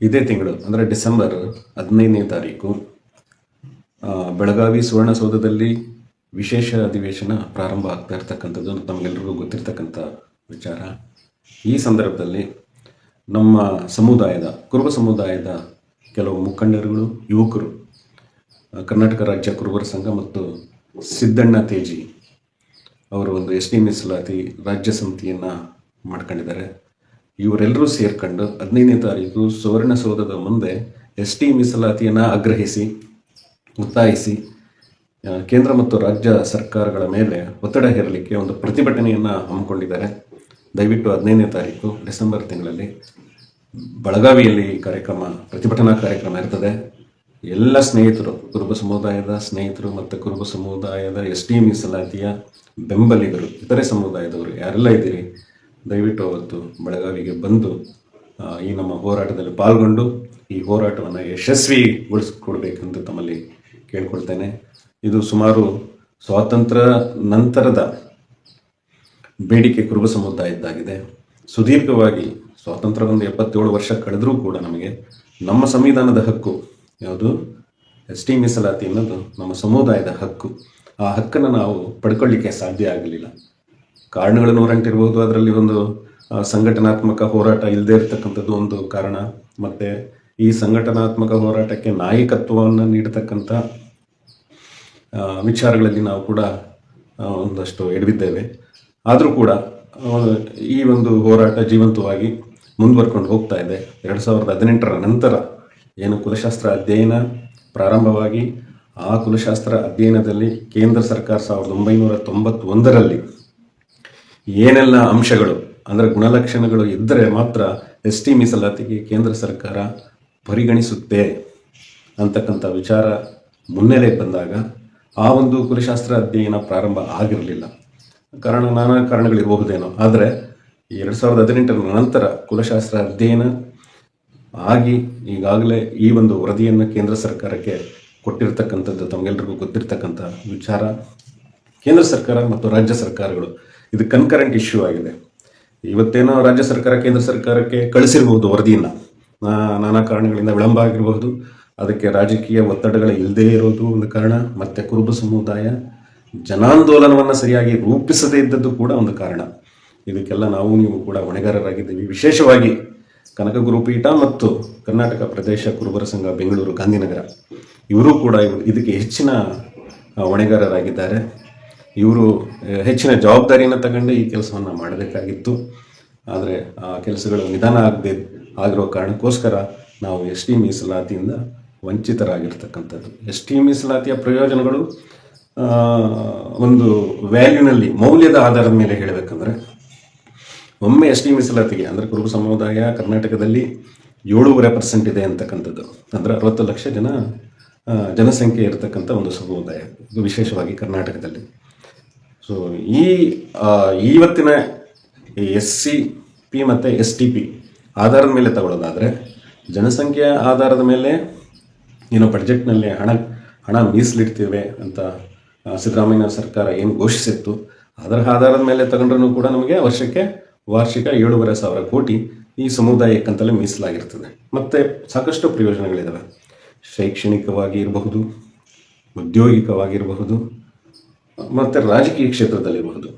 ಇದೇ ತಿಂಗಳು, ಅಂದರೆ ಡಿಸೆಂಬರ್ ಹದಿನೈದನೇ ತಾರೀಕು ಬೆಳಗಾವಿ ಸುವರ್ಣಸೌಧದಲ್ಲಿ ವಿಶೇಷ ಅಧಿವೇಶನ ಪ್ರಾರಂಭ ಆಗ್ತಾ ಇರ್ತಕ್ಕಂಥದ್ದು ನಮಗೆಲ್ರಿಗೂ ಗೊತ್ತಿರ್ತಕ್ಕಂಥ ವಿಚಾರ. ಈ ಸಂದರ್ಭದಲ್ಲಿ ನಮ್ಮ ಸಮುದಾಯದ, ಕುರುಬ ಸಮುದಾಯದ ಕೆಲವು ಮುಖಂಡರುಗಳು, ಯುವಕರು ಕರ್ನಾಟಕ ರಾಜ್ಯ ಕುರುಬರ ಸಂಘ ಮತ್ತು ಸಿದ್ದಣ್ಣ ತೇಜಿ ಅವರು ಒಂದು ಎಸ್ ಡಿ ಮೀಸಲಾತಿ ರಾಜ್ಯ ಸಮಿತಿಯನ್ನು ಮಾಡ್ಕೊಂಡಿದ್ದಾರೆ. ಇವರೆಲ್ಲರೂ ಸೇರ್ಕೊಂಡು ಹದಿನೈದನೇ ತಾರೀಕು ಸುವರ್ಣಸೌಧದ ಮುಂದೆ ಎಸ್ ಟಿ ಮೀಸಲಾತಿಯನ್ನು ಆಗ್ರಹಿಸಿ, ಒತ್ತಾಯಿಸಿ ಕೇಂದ್ರ ಮತ್ತು ರಾಜ್ಯ ಸರ್ಕಾರಗಳ ಮೇಲೆ ಒತ್ತಡ ಹೇರಲಿಕ್ಕೆ ಒಂದು ಪ್ರತಿಭಟನೆಯನ್ನು ಹಮ್ಮಿಕೊಂಡಿದ್ದಾರೆ. ದಯವಿಟ್ಟು ಹದಿನೈದನೇ ತಾರೀಕು ಡಿಸೆಂಬರ್ ತಿಂಗಳಲ್ಲಿ ಬೆಳಗಾವಿಯಲ್ಲಿ ಕಾರ್ಯಕ್ರಮ, ಪ್ರತಿಭಟನಾ ಕಾರ್ಯಕ್ರಮ ಇರ್ತದೆ. ಎಲ್ಲ ಸ್ನೇಹಿತರು, ಕುರುಬ ಸಮುದಾಯದ ಸ್ನೇಹಿತರು ಮತ್ತು ಕುರುಬ ಸಮುದಾಯದ ಎಸ್ ಟಿ ಮೀಸಲಾತಿಯ ಬೆಂಬಲಿಗರು, ಇತರೆ ಸಮುದಾಯದವರು ಯಾರೆಲ್ಲ ಇದ್ದೀರಿ? ದಯವಿಟ್ಟು ಅವತ್ತು ಬೆಳಗಾವಿಗೆ ಬಂದು ಈ ನಮ್ಮ ಹೋರಾಟದಲ್ಲಿ ಪಾಲ್ಗೊಂಡು ಈ ಹೋರಾಟವನ್ನು ಯಶಸ್ವಿಗೊಳಿಸ್ಕೊಡ್ಬೇಕಂತ ತಮ್ಮಲ್ಲಿ ಕೇಳ್ಕೊಳ್ತೇನೆ. ಇದು ಸುಮಾರು ಸ್ವಾತಂತ್ರ್ಯ ನಂತರದ ಬೇಡಿಕೆ ಕುರುಬ ಸಮುದಾಯದ್ದಾಗಿದೆ ಸುದೀರ್ಘವಾಗಿ ಸ್ವಾತಂತ್ರ್ಯ ಒಂದು ಎಪ್ಪತ್ತೇಳು ವರ್ಷ ಕಳೆದರೂ ಕೂಡ ನಮಗೆ ನಮ್ಮ ಸಂವಿಧಾನದ ಹಕ್ಕು ಯಾವುದು? ಎಸ್ ಟಿ ಮೀಸಲಾತಿ ಅನ್ನೋದು ನಮ್ಮ ಸಮುದಾಯದ ಹಕ್ಕು. ಆ ಹಕ್ಕನ್ನು ನಾವು ಪಡ್ಕೊಳ್ಳಿಕ್ಕೆ ಸಾಧ್ಯ ಆಗಲಿಲ್ಲ. ಕಾರಣಗಳು ನೂರಂಟಿರ್ಬೋದು ಅದರಲ್ಲಿ ಒಂದು ಸಂಘಟನಾತ್ಮಕ ಹೋರಾಟ ಇಲ್ಲದೆ ಇರತಕ್ಕಂಥದ್ದು ಒಂದು ಕಾರಣ. ಮತ್ತು ಈ ಸಂಘಟನಾತ್ಮಕ ಹೋರಾಟಕ್ಕೆ ನಾಯಕತ್ವವನ್ನು ನೀಡತಕ್ಕಂಥ ವಿಚಾರಗಳಲ್ಲಿ ನಾವು ಕೂಡ ಒಂದಷ್ಟು ಎಡವಿದ್ದೇವೆ. ಆದರೂ ಕೂಡ ಈ ಒಂದು ಹೋರಾಟ ಜೀವಂತವಾಗಿ ಮುಂದುವರ್ಕೊಂಡು ಹೋಗ್ತಾ ಇದೆ. ಎರಡು ಸಾವಿರದ ಹದಿನೆಂಟರ ನಂತರ ಏನು ಕುಲಶಾಸ್ತ್ರ ಅಧ್ಯಯನ ಪ್ರಾರಂಭವಾಗಿ, ಆ ಕುಲಶಾಸ್ತ್ರ ಅಧ್ಯಯನದಲ್ಲಿ ಕೇಂದ್ರ ಸರ್ಕಾರ ಸಾವಿರದ ಒಂಬೈನೂರ ತೊಂಬತ್ತೊಂದರಲ್ಲಿ ಏನೆಲ್ಲ ಅಂಶಗಳು, ಅಂದರೆ ಗುಣಲಕ್ಷಣಗಳು ಇದ್ದರೆ ಮಾತ್ರ ಎಸ್ ಟಿ ಮೀಸಲಾತಿಗೆ ಕೇಂದ್ರ ಸರ್ಕಾರ ಪರಿಗಣಿಸುತ್ತೆ ಅಂತಕ್ಕಂಥ ವಿಚಾರ ಮುನ್ನೆಲೆ ಬಂದಾಗ ಆ ಒಂದು ಕುಲಶಾಸ್ತ್ರ ಅಧ್ಯಯನ ಪ್ರಾರಂಭ ಆಗಿರಲಿಲ್ಲ. ಕಾರಣ ನಾನಾ ಕಾರಣಗಳಿರಬಹುದೇನೋ ಆದರೆ ಎರಡು ಸಾವಿರದ ಹದಿನೆಂಟರ ನಂತರ ಕುಲಶಾಸ್ತ್ರ ಅಧ್ಯಯನ ಆಗಿ ಈಗಾಗಲೇ ಈ ಒಂದು ವರದಿಯನ್ನು ಕೇಂದ್ರ ಸರ್ಕಾರಕ್ಕೆ ಕೊಟ್ಟಿರ್ತಕ್ಕಂಥದ್ದು, ತಮಗೆಲ್ರಿಗೂ ಗೊತ್ತಿರ್ತಕ್ಕಂಥ ವಿಚಾರ ಕೇಂದ್ರ ಸರ್ಕಾರ ಮತ್ತು ರಾಜ್ಯ ಸರ್ಕಾರಗಳು ಇದು ಕನ್ಕರೆಂಟ್ ಇಶ್ಯೂ ಆಗಿದೆ. ಇವತ್ತೇನೋ ರಾಜ್ಯ ಸರ್ಕಾರ, ಕೇಂದ್ರ ಸರ್ಕಾರಕ್ಕೆ ಕಳಿಸಿರಬಹುದು ವರದಿಯನ್ನು. ನಾನಾ ಕಾರಣಗಳಿಂದ ವಿಳಂಬ ಆಗಿರಬಹುದು. ಅದಕ್ಕೆ ರಾಜಕೀಯ ಒತ್ತಡಗಳು ಇಲ್ಲದೇ ಇರೋದು ಒಂದು ಕಾರಣ. ಮತ್ತು ಕುರುಬ ಸಮುದಾಯ ಜನಾಂದೋಲನವನ್ನು ಸರಿಯಾಗಿ ರೂಪಿಸದೇ ಇದ್ದದ್ದು ಕೂಡ ಒಂದು ಕಾರಣ. ಇದಕ್ಕೆಲ್ಲ ನಾವು, ನೀವು ಕೂಡ ಹೊಣೆಗಾರರಾಗಿದ್ದೀವಿ. ವಿಶೇಷವಾಗಿ ಕನಕ ಗುರುಪೀಠ ಮತ್ತು ಕರ್ನಾಟಕ ಪ್ರದೇಶ ಕುರುಬರ ಸಂಘ ಬೆಂಗಳೂರು, ಗಾಂಧಿನಗರ. ಇವರು ಕೂಡ ಇದಕ್ಕೆ ಹೆಚ್ಚಿನ ಹೊಣೆಗಾರರಾಗಿದ್ದಾರೆ. ಇವರು ಹೆಚ್ಚಿನ ಜವಾಬ್ದಾರಿಯನ್ನು ತಗೊಂಡು ಈ ಕೆಲಸವನ್ನು ಮಾಡಬೇಕಾಗಿತ್ತು. ಆದರೆ ಆ ಕೆಲಸಗಳು ನಿಧಾನ ಆಗದೆ ಆಗಿರೋ ಕಾರಣಕ್ಕೋಸ್ಕರ ನಾವು ಎಸ್ ಟಿ ಮೀಸಲಾತಿಯಿಂದ ವಂಚಿತರಾಗಿರ್ತಕ್ಕಂಥದ್ದು. ಎಸ್ ಟಿ ಮೀಸಲಾತಿಯ ಪ್ರಯೋಜನಗಳು ಒಂದು ವ್ಯಾಲ್ಯೂನಲ್ಲಿ, ಮೌಲ್ಯದ ಆಧಾರದ ಮೇಲೆ ಹೇಳಬೇಕಂದ್ರೆ, ಒಮ್ಮೆ ಎಸ್ ಟಿ ಮೀಸಲಾತಿಗೆ, ಅಂದರೆ ಕುರುಬ ಸಮುದಾಯ ಕರ್ನಾಟಕದಲ್ಲಿ ಏಳೂವರೆ ಪರ್ಸೆಂಟ್ ಇದೆ ಅಂತಕ್ಕಂಥದ್ದು. ಅಂದರೆ ಅರವತ್ತು ಲಕ್ಷ ಜನ ಜನಸಂಖ್ಯೆ ಇರತಕ್ಕಂಥ ಒಂದು ಸಮುದಾಯ, ವಿಶೇಷವಾಗಿ ಕರ್ನಾಟಕದಲ್ಲಿ. ಸೊ ಈ ಇವತ್ತಿನ ಎಸ್ ಸಿ ಪಿ ಮತ್ತು ಎಸ್ ಟಿ ಪಿ ಆಧಾರದ ಮೇಲೆ ತಗೊಳ್ಳೋದಾದರೆ ಜನಸಂಖ್ಯೆಯ ಆಧಾರದ ಮೇಲೆ ಏನು ಬಡ್ಜೆಟ್ನಲ್ಲಿ ಹಣ ಹಣ ಮೀಸಲಿಡ್ತೇವೆ ಅಂತ ಸಿದ್ದರಾಮಯ್ಯ ಸರ್ಕಾರ ಏನು ಘೋಷಿಸಿತ್ತು, ಅದರ ಆಧಾರದ ಮೇಲೆ ತಗೊಂಡ್ರೂ ಕೂಡ ನಮಗೆ ವರ್ಷಕ್ಕೆ ವಾರ್ಷಿಕ ಏಳೂವರೆ ಸಾವಿರ ಕೋಟಿ ಈ ಸಮುದಾಯಕ್ಕಂತಲೇ ಮೀಸಲಾಗಿರ್ತದೆ. ಮತ್ತು ಸಾಕಷ್ಟು ಪ್ರಯೋಜನಗಳಿದ್ದಾವೆ ಶೈಕ್ಷಣಿಕವಾಗಿ ಇರಬಹುದು ಉದ್ಯೋಗಿಕವಾಗಿರಬಹುದು ಮತ್ತು ರಾಜಕೀಯ ಕ್ಷೇತ್ರದಲ್ಲಿರಬಹುದು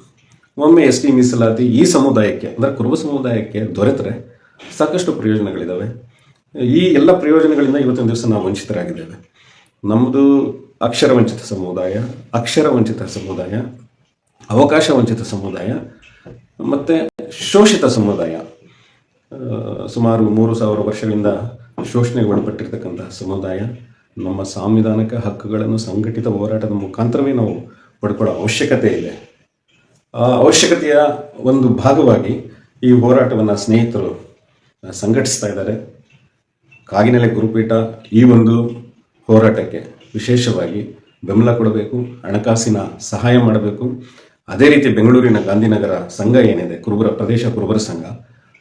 ಒಮ್ಮೆ ಎಸ್ ಟಿ ಮೀಸಲಾತಿ ಈ ಸಮುದಾಯಕ್ಕೆ, ಅಂದರೆ ಕುರುಬ ಸಮುದಾಯಕ್ಕೆ ದೊರೆತರೆ, ಸಾಕಷ್ಟು ಪ್ರಯೋಜನಗಳಿದ್ದಾವೆ ಈ ಎಲ್ಲ ಪ್ರಯೋಜನಗಳಿಂದ ಇವತ್ತಿನ ದಿವಸ ನಾವು ವಂಚಿತರಾಗಿದ್ದೇವೆ. ನಮ್ಮದು ಅಕ್ಷರ ವಂಚಿತ ಸಮುದಾಯ, ಅಕ್ಷರ ವಂಚಿತ ಸಮುದಾಯ, ಅವಕಾಶ ವಂಚಿತ ಸಮುದಾಯ, ಮತ್ತು ಶೋಷಿತ ಸಮುದಾಯ. ಸುಮಾರು ಮೂರು ಸಾವಿರ ವರ್ಷಗಳಿಂದ ಶೋಷಣೆಗೆ ಒಳಪಟ್ಟಿರ್ತಕ್ಕಂತಹ ಸಮುದಾಯ, ನಮ್ಮ ಸಾಂವಿಧಾನಿಕ ಹಕ್ಕುಗಳನ್ನು ಸಂಘಟಿತ ಹೋರಾಟದ ಮುಖಾಂತರವೇ ನಾವು ಪಡ್ಕೊಳ್ಳೋ ಅವಶ್ಯಕತೆ ಇದೆ. ಆ ಅವಶ್ಯಕತೆಯ ಒಂದು ಭಾಗವಾಗಿ ಈ ಹೋರಾಟವನ್ನು ಸ್ನೇಹಿತರು ಸಂಘಟಿಸ್ತಾ ಇದ್ದಾರೆ. ಕಾಗಿನೆಲೆ ಗುರುಪೀಠ ಈ ಒಂದು ಹೋರಾಟಕ್ಕೆ ವಿಶೇಷವಾಗಿ ಬೆಂಬಲ ಕೊಡಬೇಕು, ಹಣಕಾಸಿನ ಸಹಾಯ ಮಾಡಬೇಕು. ಅದೇ ರೀತಿ ಬೆಂಗಳೂರಿನ ಗಾಂಧಿನಗರ ಸಂಘ ಏನಿದೆ, ಕುರುಬರ ಪ್ರದೇಶ ಕುರುಬರ ಸಂಘ,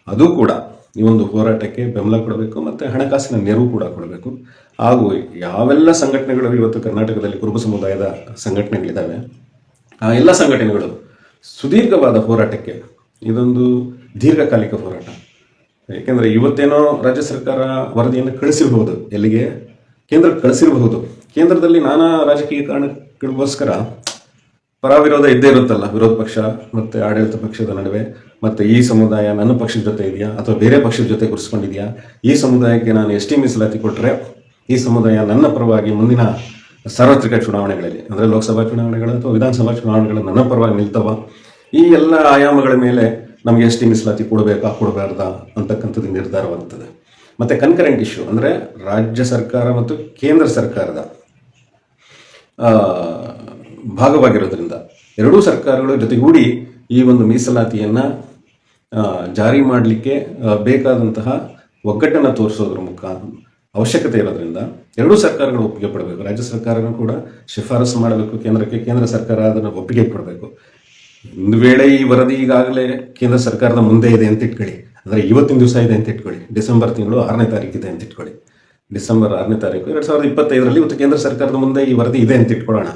ಅದು ಕೂಡ ಈ ಒಂದು ಹೋರಾಟಕ್ಕೆ ಬೆಂಬಲ ಕೊಡಬೇಕು ಮತ್ತು ಹಣಕಾಸಿನ ನೆರವು ಕೂಡ ಕೊಡಬೇಕು. ಹಾಗೂ ಯಾವೆಲ್ಲ ಸಂಘಟನೆಗಳು ಇವತ್ತು ಕರ್ನಾಟಕದಲ್ಲಿ ಕುರುಬ ಸಮುದಾಯದ ಸಂಘಟನೆಗಳಿದ್ದಾವೆ, ಆ ಎಲ್ಲ ಸಂಘಟನೆಗಳು ಸುದೀರ್ಘವಾದ ಹೋರಾಟಕ್ಕೆ, ಇದೊಂದು ದೀರ್ಘಕಾಲಿಕ ಹೋರಾಟ. ಯಾಕೆಂದ್ರೆ ಇವತ್ತೇನೋ ರಾಜ್ಯ ಸರ್ಕಾರ ವರದಿಯನ್ನು ಕಳಿಸಿರಬಹುದು, ಎಲ್ಲಿಗೆ? ಕೇಂದ್ರ ಕಳಿಸಿರಬಹುದು. ಕೇಂದ್ರದಲ್ಲಿ ನಾನಾ ರಾಜಕೀಯ ಕಾರಣಗಳಿಗೋಸ್ಕರ ಪರ ವಿರೋಧ ಇದ್ದೇ ಇರುತ್ತಲ್ಲ, ವಿರೋಧ ಪಕ್ಷ ಮತ್ತು ಆಡಳಿತ ಪಕ್ಷದ ನಡುವೆ. ಮತ್ತೆ ಈ ಸಮುದಾಯ ನನ್ನ ಪಕ್ಷದ ಜೊತೆ ಇದೆಯಾ? ಅಥವಾ ಬೇರೆ ಪಕ್ಷದ ಜೊತೆ ಗುರುಸ್ಕೊಂಡಿದೆಯಾ? ಈ ಸಮುದಾಯಕ್ಕೆ ನಾನು ಎಸ್ ಟಿ ಮೀಸಲಾತಿ ಕೊಟ್ಟರೆ ಈ ಸಮುದಾಯ ನನ್ನ ಪರವಾಗಿ ಮುಂದಿನ ಸಾರ್ವತ್ರಿಕ ಚುನಾವಣೆಗಳಲ್ಲಿ, ಅಂದರೆ ಲೋಕಸಭಾ ಚುನಾವಣೆಗಳು ಅಥವಾ ವಿಧಾನಸಭಾ ಚುನಾವಣೆಗಳು ನನ್ನ ಪರವಾಗಿ ನಿಲ್ತವ, ಈ ಎಲ್ಲ ಆಯಾಮಗಳ ಮೇಲೆ ನಮಗೆ ಎಸ್ ಟಿ ಮೀಸಲಾತಿ ಕೊಡಬೇಕಾ, ಕೊಡಬಾರ್ದಾ ಅಂತಕ್ಕಂಥದ್ದು ನಿರ್ಧಾರವಾಗುತ್ತದೆ. ಮತ್ತು ಕನ್ಕರೆಂಟ್ ಇಶ್ಯೂ ಅಂದರೆ ರಾಜ್ಯ ಸರ್ಕಾರ ಮತ್ತು ಕೇಂದ್ರ ಸರ್ಕಾರದ ಭಾಗವಾಗಿರೋದ್ರಿಂದ ಎರಡೂ ಸರ್ಕಾರಗಳು ಜೊತೆಗೂಡಿ ಈ ಒಂದು ಮೀಸಲಾತಿಯನ್ನ ಜಾರಿ ಮಾಡಲಿಕ್ಕೆ ಬೇಕಾದಂತಹ ಒಗ್ಗಟ್ಟನ್ನು ತೋರಿಸೋದ್ರ ಮುಖ ಅವಶ್ಯಕತೆ ಇರೋದ್ರಿಂದ ಎರಡೂ ಸರ್ಕಾರಗಳು ಒಪ್ಪಿಗೆ ಪಡಬೇಕು ರಾಜ್ಯ ಸರ್ಕಾರನೂ ಕೂಡ ಶಿಫಾರಸು ಮಾಡಬೇಕು. ಕೇಂದ್ರಕ್ಕೆ ಕೇಂದ್ರ ಸರ್ಕಾರ ಅದನ್ನು ಒಪ್ಪಿಗೆ ಕೊಡಬೇಕು. ಒಂದು ವೇಳೆ ಈ ವರದಿ ಈಗಾಗಲೇ ಕೇಂದ್ರ ಸರ್ಕಾರದ ಮುಂದೆ ಇದೆ ಅಂತ ಇಟ್ಕೊಳ್ಳಿ. ಅಂದರೆ ಇವತ್ತಿನ ದಿವಸ ಇದೆ ಅಂತ ಇಟ್ಕೊಳ್ಳಿ. ಡಿಸೆಂಬರ್ ತಿಂಗಳು ಆರನೇ ತಾರೀಕಿದೆ ಅಂತ ಇಟ್ಕೊಳ್ಳಿ. ಡಿಸೆಂಬರ್ ಆರನೇ ತಾರೀಕು, ಎರಡು ಸಾವಿರದ ಇಪ್ಪತ್ತೈದರಲ್ಲಿ ಇವತ್ತು ಕೇಂದ್ರ ಸರ್ಕಾರದ ಮುಂದೆ ಈ ವರದಿ ಇದೆ ಅಂತ ಇಟ್ಕೊಳ್ಳೋಣ.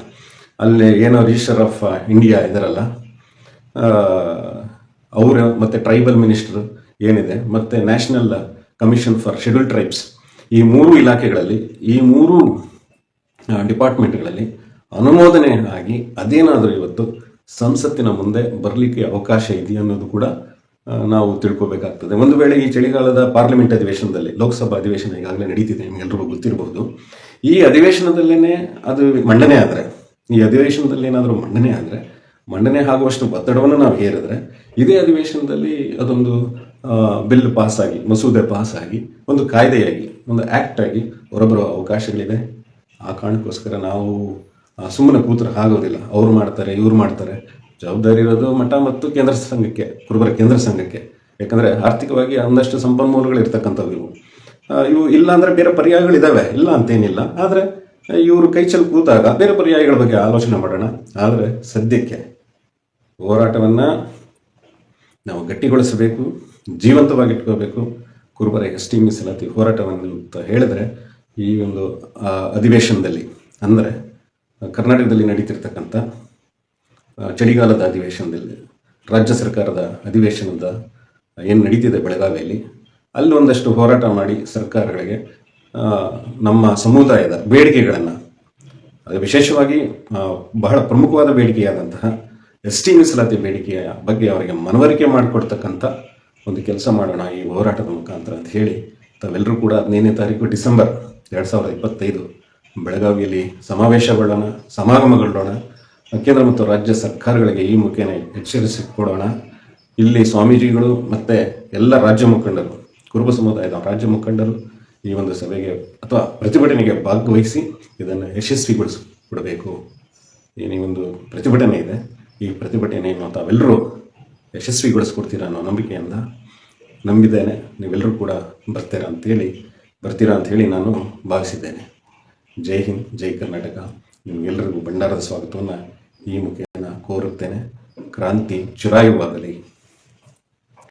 ಅಲ್ಲಿ ಏನೋ ರಿಜಿಸ್ಟರ್ ಆಫ್ ಇಂಡಿಯಾ ಇದಾರಲ್ಲ. ಅವರು ಮತ್ತು ಟ್ರೈಬಲ್ ಮಿನಿಸ್ಟರ್ ಏನಿದೆ, ಮತ್ತು national commission for schedule tribes ಈ ಮೂರು ಇಲಾಖೆಗಳಲ್ಲಿ, ಈ ಮೂರು ಡಿಪಾರ್ಟ್ಮೆಂಟ್ಗಳಲ್ಲಿ ಅನುಮೋದನೆ ಆಗಿ ಅದೇನಾದರೂ ಇವತ್ತು ಸಂಸತ್ತಿನ ಮುಂದೆ ಬರಲಿಕ್ಕೆ ಅವಕಾಶ ಇದೆಯಾ ಅನ್ನೋದು ಕೂಡ ನಾವು ತಿಳ್ಕೊಬೇಕಾಗ್ತದೆ. ಒಂದು ವೇಳೆ ಈ ಚಳಿಗಾಲದ ಪಾರ್ಲಿಮೆಂಟ್ ಅಧಿವೇಶನದಲ್ಲಿ, ಲೋಕಸಭಾ ಅಧಿವೇಶನ ಈಗಾಗಲೇ ನಡೀತಿದೆ ನಿಮಗೆಲ್ಲರಿಗೂ ಗೊತ್ತಿರಬಹುದು. ಈ ಅಧಿವೇಶನದಲ್ಲೇ ಅದು ಮಂಡನೆ ಆದರೆ, ಈ ಅಧಿವೇಶನದಲ್ಲಿ ಏನಾದರೂ ಮಂಡನೆ ಆದರೆ ಮಂಡನೆ ಆಗುವಷ್ಟು ಒತ್ತಡವನ್ನು ನಾವು ಹೇರಿದ್ರೆ, ಇದೇ ಅಧಿವೇಶನದಲ್ಲಿ ಅದೊಂದು ಬಿಲ್ ಪಾಸ್ ಆಗಿ ಮಸೂದೆ ಪಾಸ್ ಆಗಿ ಒಂದು ಕಾಯ್ದೆಯಾಗಿ, ಒಂದು ಆ್ಯಕ್ಟ್ ಆಗಿ ಹೊರಬರುವ ಅವಕಾಶಗಳಿದೆ ಆ ಕಾರಣಕ್ಕೋಸ್ಕರ ನಾವು ಸುಮ್ಮನೆ ಕೂತ್ರೆ ಆಗೋದಿಲ್ಲ. ಅವ್ರು ಮಾಡ್ತಾರೆ, ಇವ್ರು ಮಾಡ್ತಾರೆ. ಜವಾಬ್ದಾರಿ ಇರೋದು ಮಠ ಮತ್ತು ಕೇಂದ್ರ ಸಂಘಕ್ಕೆ, ಕುರುಬರ ಕೇಂದ್ರ ಸಂಘಕ್ಕೆ. ಯಾಕಂದರೆ ಆರ್ಥಿಕವಾಗಿ ಒಂದಷ್ಟು ಸಂಪನ್ಮೂಲಗಳು ಇರ್ತಕ್ಕಂಥವು ಇವು. ಇವು ಇಲ್ಲ ಅಂದರೆ ಬೇರೆ ಪರ್ಯಾಯಗಳಿದ್ದಾವೆ ಇಲ್ಲ ಅಂತೇನಿಲ್ಲ. ಆದರೆ, ಇವರು ಕೈ ಚೆಲ್ಲಿ ಕೂತಾಗ ಬೇರೆ ಪರ್ಯಾಯಗಳ ಬಗ್ಗೆ ಆಲೋಚನೆ ಮಾಡೋಣ. ಆದರೆ ಸದ್ಯಕ್ಕೆ ಹೋರಾಟವನ್ನು ನಾವು ಗಟ್ಟಿಗೊಳಿಸಬೇಕು, ಜೀವಂತವಾಗಿಟ್ಕೋಬೇಕು. ಕುರುಬರ ಎಸ್ ಮೀಸಲಾತಿ ಹೋರಾಟವನ್ನು ಅಂತ ಹೇಳಿದ್ರೆ, ಈ ಒಂದು ಅಧಿವೇಶನದಲ್ಲಿ, ಅಂದರೆ, ಕರ್ನಾಟಕದಲ್ಲಿ ನಡೀತಿರ್ತಕ್ಕಂಥ ಚಳಿಗಾಲದ ಅಧಿವೇಶನದಲ್ಲಿ, ರಾಜ್ಯ ಸರ್ಕಾರದ ಅಧಿವೇಶನದ, ಏನು ನಡೀತಿದೆ ಬೆಳಗಾವಿಯಲ್ಲಿ, ಅಲ್ಲಿ ಒಂದಷ್ಟು ಹೋರಾಟ ಮಾಡಿ ಸರ್ಕಾರಗಳಿಗೆ ನಮ್ಮ ಸಮುದಾಯದ ಬೇಡಿಕೆಗಳನ್ನು ವಿಶೇಷವಾಗಿ ಬಹಳ ಪ್ರಮುಖವಾದ ಬೇಡಿಕೆಯಾದಂತಹ ಎಸ್ ಟಿ ಮೀಸಲಾತಿ ಬೇಡಿಕೆಯ ಬಗ್ಗೆ ಅವರಿಗೆ ಮನವರಿಕೆ ಮಾಡಿಕೊಡ್ತಕ್ಕಂಥ ಒಂದು ಕೆಲಸ ಮಾಡೋಣ ಈ ಹೋರಾಟದ ಮುಖಾಂತರ ಅಂತ ಹೇಳಿ ತಾವೆಲ್ಲರೂ ಕೂಡ ಹದಿನೈದನೇ ತಾರೀಕು ಡಿಸೆಂಬರ್ ಎರಡು ಸಾವಿರದ ಇಪ್ಪತ್ತೈದು ಬೆಳಗಾವಿಯಲ್ಲಿ ಸಮಾವೇಶಗೊಳ್ಳೋಣ, ಸಮಾಗಮಗೊಳ್ಳೋಣ. ಕೇಂದ್ರ ಮತ್ತು ರಾಜ್ಯ ಸರ್ಕಾರಗಳಿಗೆ ಈ ಮುಖೇನ ಎಚ್ಚರಿಸಿ ಕೊಡೋಣ. ಇಲ್ಲಿ ಸ್ವಾಮೀಜಿಗಳು ಮತ್ತು ಎಲ್ಲ ರಾಜ್ಯ ಮುಖಂಡರು, ಕುರುಬ ಸಮುದಾಯದ ರಾಜ್ಯ ಮುಖಂಡರು ಈ ಒಂದು ಸಭೆಗೆ ಅಥವಾ ಪ್ರತಿಭಟನೆಗೆ ಭಾಗವಹಿಸಿ ಇದನ್ನು ಯಶಸ್ವಿಗೊಳಿಸಿ ಕೊಡಬೇಕು ಏನು ಒಂದು ಪ್ರತಿಭಟನೆ ಇದೆ. ಈ ಪ್ರತಿಭಟನೆಯನ್ನು ತಾವೆಲ್ಲರೂ ಯಶಸ್ವಿಗೊಳಿಸ್ಕೊಡ್ತೀರಾ ಅನ್ನೋ ನಂಬಿಕೆಯಿಂದ ನಂಬಿದ್ದೇನೆ. ನೀವೆಲ್ಲರೂ ಕೂಡ ಬರ್ತೀರಾ ಅಂತೇಳಿ, ಬರ್ತೀರಾ ಅಂತ ಹೇಳಿ ನಾನು ಭಾವಿಸಿದ್ದೇನೆ. ಜೈ ಹಿಂದ್, ಜೈ ಕರ್ನಾಟಕ. ನಿಮಗೆಲ್ಲರಿಗೂ ಭಂಡಾರದ ಸ್ವಾಗತವನ್ನು ಈ ಮುಖೇನ ಕೋರುತ್ತೇನೆ. ಕ್ರಾಂತಿ ಚಿರಾಯುವಾಗಲಿ